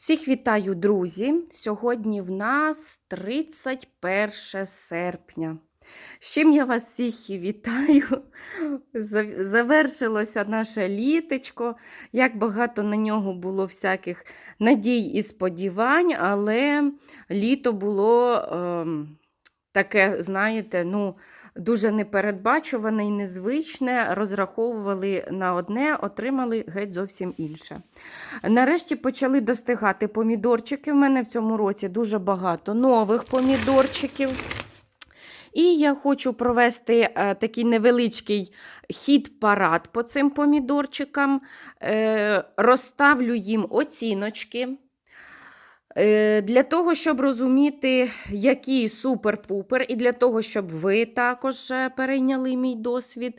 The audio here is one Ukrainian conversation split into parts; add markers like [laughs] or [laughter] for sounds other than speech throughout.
Всіх вітаю, друзі! Сьогодні в нас 31 серпня. З чим я вас всіх вітаю. Завершилося наше літочко. Як багато на нього було всяких надій і сподівань, але літо було ем, таке, знаєте, ну, дуже непередбачуване і незвичне. Розраховували на одне, отримали геть зовсім інше. Нарешті почали достигати помідорчики. В мене в цьому році дуже багато нових помідорчиків. І я хочу провести е, такий невеличкий хід-парад по цим помідорчикам. Е, розставлю їм оціночки. Е, Для того, щоб розуміти, який супер-пупер, і для того, щоб ви також е, перейняли мій досвід,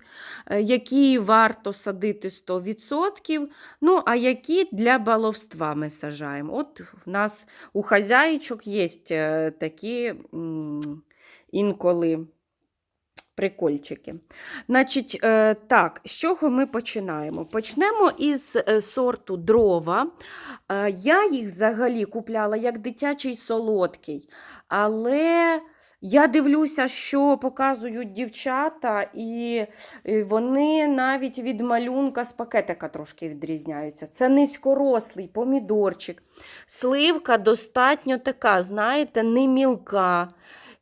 е, які варто садити 100%, ну, а які для баловства ми сажаємо. От в нас у хазяїчок є такі інколи прикольчики. Значить, е, так, з чого ми починаємо? Почнемо із е, сорту дрова. Е, Я їх взагалі купляла як дитячий солодкий, але я дивлюся, що показують дівчата, і вони навіть від малюнка з пакетика трошки відрізняються. Це низькорослий помідорчик. Сливка достатньо така, знаєте, не мілка.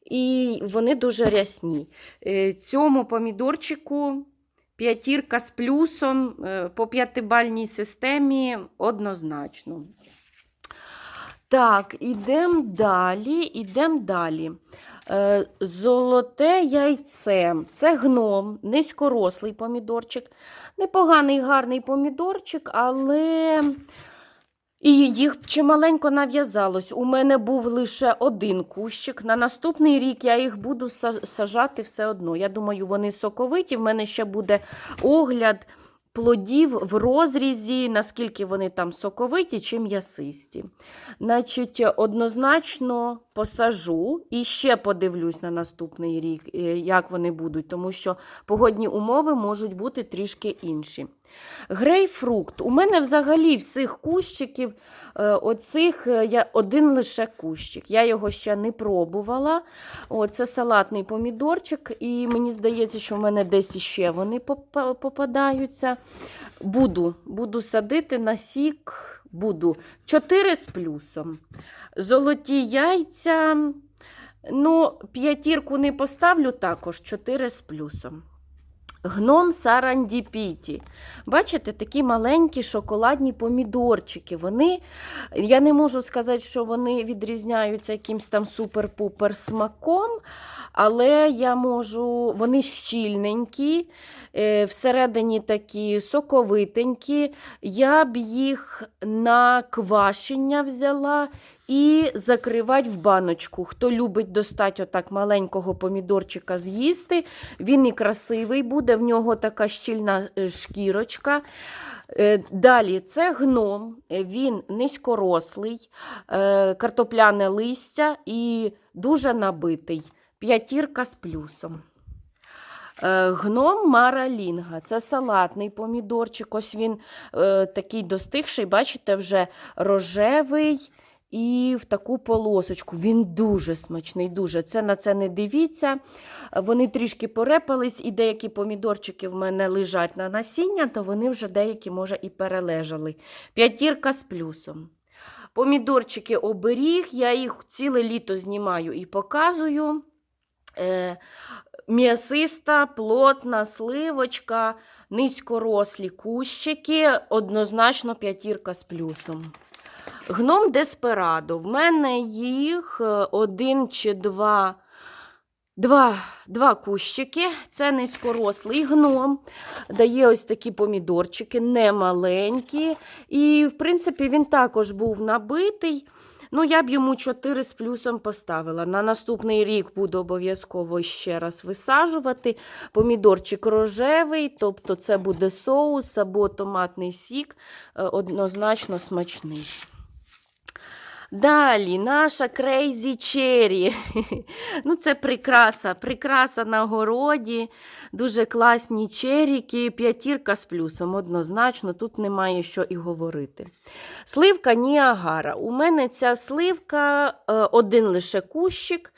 І вони дуже рясні. Е, Цьому помідорчику п'ятірка з плюсом е, по п'ятибальній системі однозначно. Так, ідемо далі, ідемо далі. Е, Золоте яйце. Це гном, низькорослий помідорчик. Непоганий, гарний помідорчик, але і їх чималенько нав'язалось. У мене був лише один кущик. На наступний рік я їх буду сажати все одно. Я думаю, вони соковиті. В мене ще буде огляд плодів в розрізі, наскільки вони там соковиті чи м'ясисті. Значить, однозначно посажу і ще подивлюсь на наступний рік, е, як вони будуть, тому що погодні умови можуть бути трішки інші. Грейпфрукт. У мене взагалі всіх кущиків, е, оцих е, я один лише кущик. Я його ще не пробувала. О, це салатний помідорчик, і мені здається, що в мене десь іще вони попадаються. Буду, буду садити на сік. Буду. Чотири з плюсом. Золоті яйця. Ну, п'ятірку не поставлю також, 4 з плюсом. Гном сарандіпіті. Бачите, такі маленькі шоколадні помідорчики. Вони, я не можу сказати, що вони відрізняються якимсь там супер-пупер смаком, але я можу, вони щільненькі, всередині такі соковитенькі. Я б їх на квашення взяла і закривати в баночку. Хто любить достати отак маленького помідорчика з'їсти, він і красивий буде, в нього така щільна е, шкірочка. Е, Далі це гном, е, він низькорослий, е, картопляне листя і дуже набитий. П'ятірка з плюсом. Е, Гном Маралінга. Це салатний помідорчик. Ось він е, такий достигший, бачите, вже рожевий і в таку полосочку. Він дуже смачний, дуже. Це на це не дивіться. Е, Вони трішки порепались, і деякі помідорчики в мене лежать на насіння, то вони вже деякі, може, і перележали. П'ятірка з плюсом. Помідорчики оберіг, я їх ціле літо знімаю і показую. М'ясиста, плотна сливочка, низькорослі кущики, однозначно п'ятірка з плюсом. Гном Деспирадо. В мене їх е, один чи два, два, два кущики. Це низькорослий гном. Дає ось такі помідорчики, немаленькі. І, в принципі, він також був набитий. Ну, я б йому 4 з плюсом поставила. На наступний рік буду обов'язково ще раз висаджувати. Помідорчик рожевий, тобто це буде соус або томатний сік, е, однозначно смачний. Далі наша Crazy Cherry. [laughs] Ну, це прикраса, прикраса на городі. Дуже класні черіки, п'ятірка з плюсом. Однозначно, тут немає що і говорити. Сливка Ніагара. У мене ця сливка е, один лише кущик.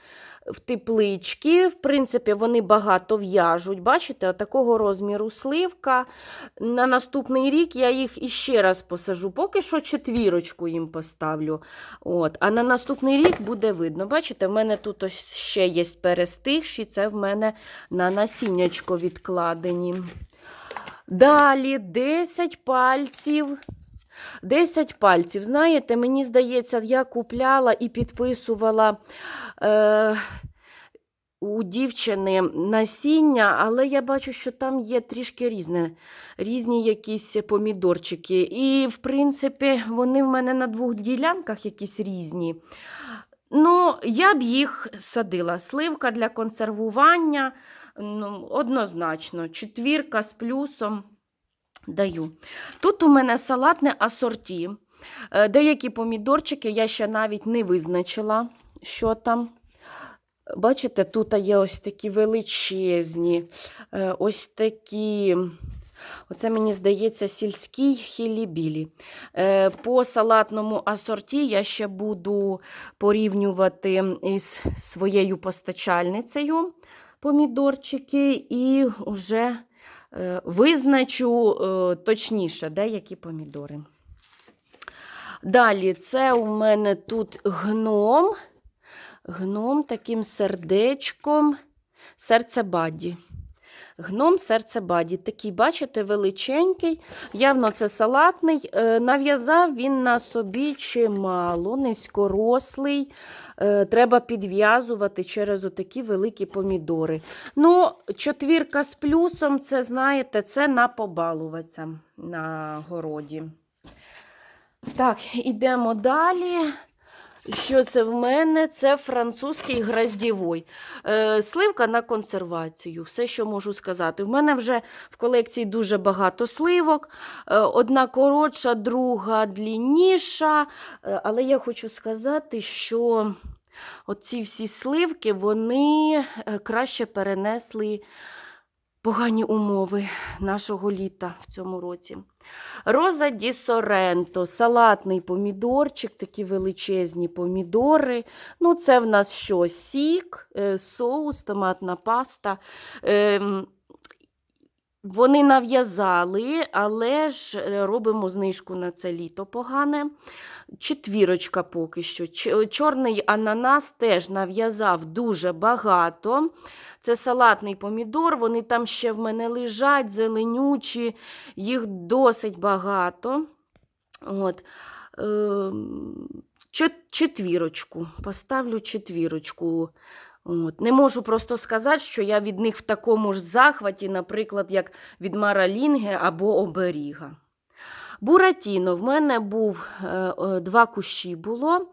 В теплички, в принципі, вони багато в'яжуть. Бачите, такого розміру сливка. На наступний рік я їх іще раз посажу. Поки що четвірочку їм поставлю. От. А на наступний рік буде видно. Бачите, в мене тут ось ще є перестигші, це в мене на насіннячко відкладені. Далі 10 пальців. 10 пальців. Знаєте, мені здається, я купляла і підписувала е, у дівчини насіння, але я бачу, що там є трішки різне, різні якісь помідорчики. І, в принципі, вони в мене на двох ділянках якісь різні. Ну, я б їх садила. Сливка для консервування. Ну, однозначно, четвірка з плюсом даю. Тут у мене салатне асорті. Е, Деякі помідорчики я ще навіть не визначила, що там. Бачите, тут є ось такі величезні, е, ось такі. Оце, мені здається, сільський хілібілі. Е, По салатному асорті я ще буду порівнювати із своєю постачальницею помідорчики і вже визначу точніше, точніше, деякі помідори. Далі, це у мене тут гном. Гном таким сердечком, серце баді. Гном серце баді. Такий, бачите, величенький. Явно це салатний. Е, Нав'язав він на собі чимало, низькорослий. Е, Треба підв'язувати через отакі великі помідори. Ну, четвірка з плюсом, це, знаєте, це на побалуватися на городі. Так, ідемо далі. Що це в мене? Це французький гроздєвой. Е, сливка на консервацію. Все, що можу сказати. В мене вже в колекції дуже багато сливок. Е, одна коротша, друга длінніша. Е, але я хочу сказати, що оці всі сливки вони е, краще перенесли погані умови нашого літа в цьому році. Роза ді Соренто, салатний помідорчик, такі величезні помідори. Ну, це в нас що? Сік, е, соус, томатна паста. Ем, Вони нав'язали, але ж е, робимо знижку на це літо погане. Четвірочка поки що. Чорний ананас теж нав'язав дуже багато. Це салатний помідор, вони там ще в мене лежать, зеленючі, їх досить багато. От. Чет- Четвірочку. Поставлю четвірочку. От. Не можу просто сказати, що я від них в такому ж захваті, наприклад, як від Маралінги або Оберіга. Буратіно, в мене був е, два кущі було.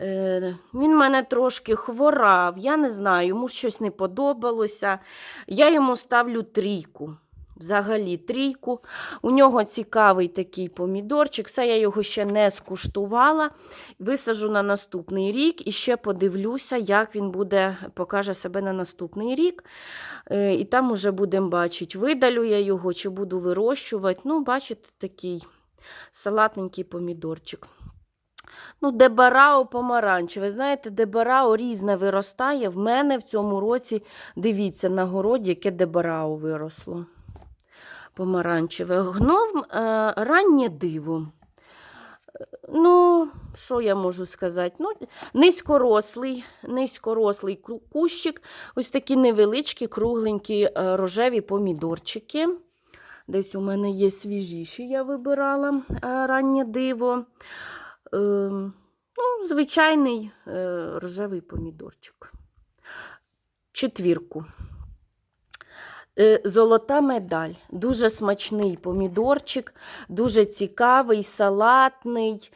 Е, Він мене трошки хворав, я не знаю, йому щось не подобалося. Я йому ставлю трійку. Взагалі трійку. У нього цікавий такий помідорчик. Все, я його ще не скуштувала. Висажу на наступний рік і ще подивлюся, як він буде, покаже себе на наступний рік. Е, І там уже будемо бачити, видалю я його чи буду вирощувати. Ну, бачите, такий салатненький помідорчик. Ну, Дебарао помаранчеве. Знаєте, дебарао різне виростає. В мене в цьому році, дивіться, на городі, яке дебарао виросло. Помаранчеве. Гном е, раннє диво. Ну, що я можу сказати? Ну, низькорослий, низькорослий кущик, ось такі невеличкі, кругленькі е, рожеві помідорчики. Десь у мене є свіжіші, я вибирала е, раннє диво. Ну, звичайний рожевий помідорчик. Четвірку. Е, Золота медаль. Дуже смачний помідорчик, дуже цікавий, салатний,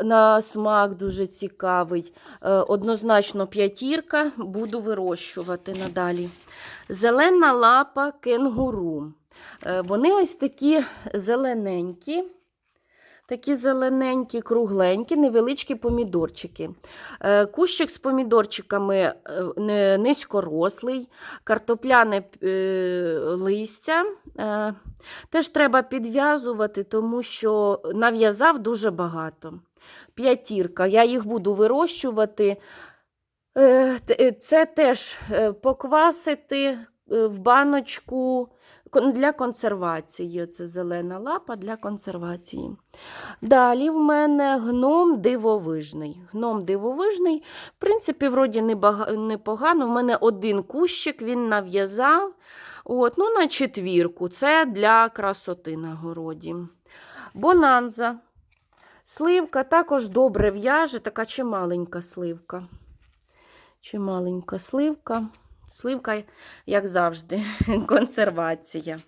на, смак дуже цікавий. Е, Однозначно п'ятірка, буду вирощувати надалі. Зелена лапа кенгуру. Е, Вони ось такі зелененькі. Такі зелененькі, кругленькі, невеличкі помідорчики. Е, Кущик з помідорчиками е, низькорослий, картопляне е, листя. Теж треба підв'язувати, тому що нав'язав дуже багато. П'ятірка. Я їх буду вирощувати. Це теж поквасити в баночку для консервації. Це зелена лапа для консервації. Далі в мене гном дивовижний. Гном дивовижний, в принципі, вроді непогано. В мене один кущик, він нав'язав. От, ну, на четвірку. Це для красоти на городі. Бонанза. Сливка також добре в'яже, така чималенька сливка. Чималенька сливка. Сливка, як завжди, [laughs] консервація.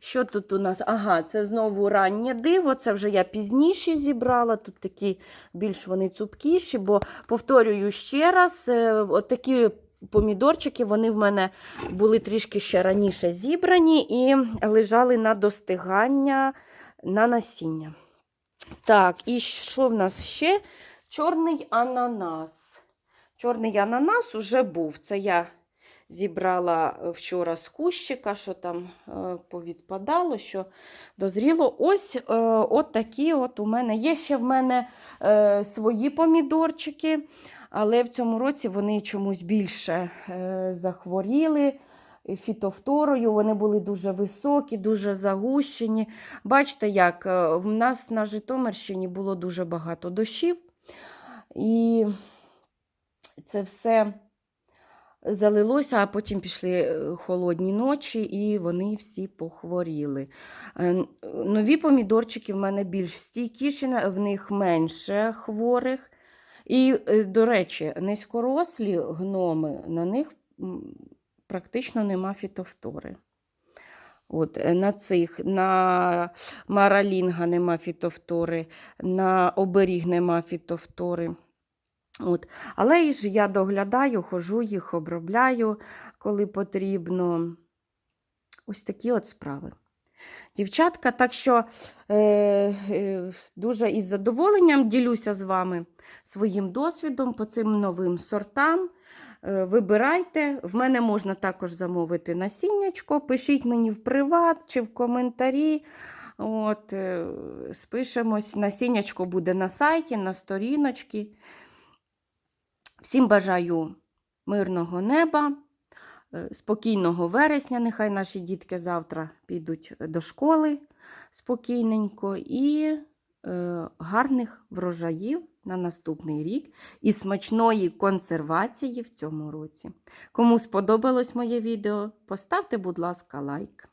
Що тут у нас? Ага, це знову раннє диво. Це вже я пізніше зібрала. Тут такі більш вони цупкіші, бо повторюю ще раз, е, от такі помідорчики вони в мене були трішки ще раніше зібрані і лежали на достигання на насіння. Так, і що в нас ще? Чорний ананас. Чорний ананас уже був. Це я зібрала вчора з кущика, що там е, повідпадало, що дозріло. Ось е, от такі от у мене. Є ще в мене е, свої помідорчики, але в цьому році вони чомусь більше е, захворіли. Фітофторою, вони були дуже високі, дуже загущені. Бачите, як е, в нас на Житомирщині було дуже багато дощів, і це все залилося, а потім пішли е, холодні ночі, і вони всі похворіли. Е, Нові помідорчики в мене більш стійкіші, в них менше хворих. І, е, до речі, низькорослі гноми, на них практично нема фітофтори. От, на цих, на маралінга нема фітофтори, на оберіг нема фітофтори. От. Але ж я доглядаю, хожу їх, обробляю, коли потрібно. Ось такі от справи. Дівчатка, так що е, е, дуже із задоволенням ділюся з вами своїм досвідом по цим новим сортам. Е, Вибирайте. В мене можна також замовити насіннячко. Пишіть мені в приват чи в коментарі. От, е, спишемось. Насіннячко буде на сайті, на сторіночці. Всім бажаю мирного неба, е, спокійного вересня. Нехай наші дітки завтра підуть до школи спокійненько і е, гарних врожаїв на наступний рік і смачної консервації в цьому році. Кому сподобалось моє відео, поставте, будь ласка, лайк.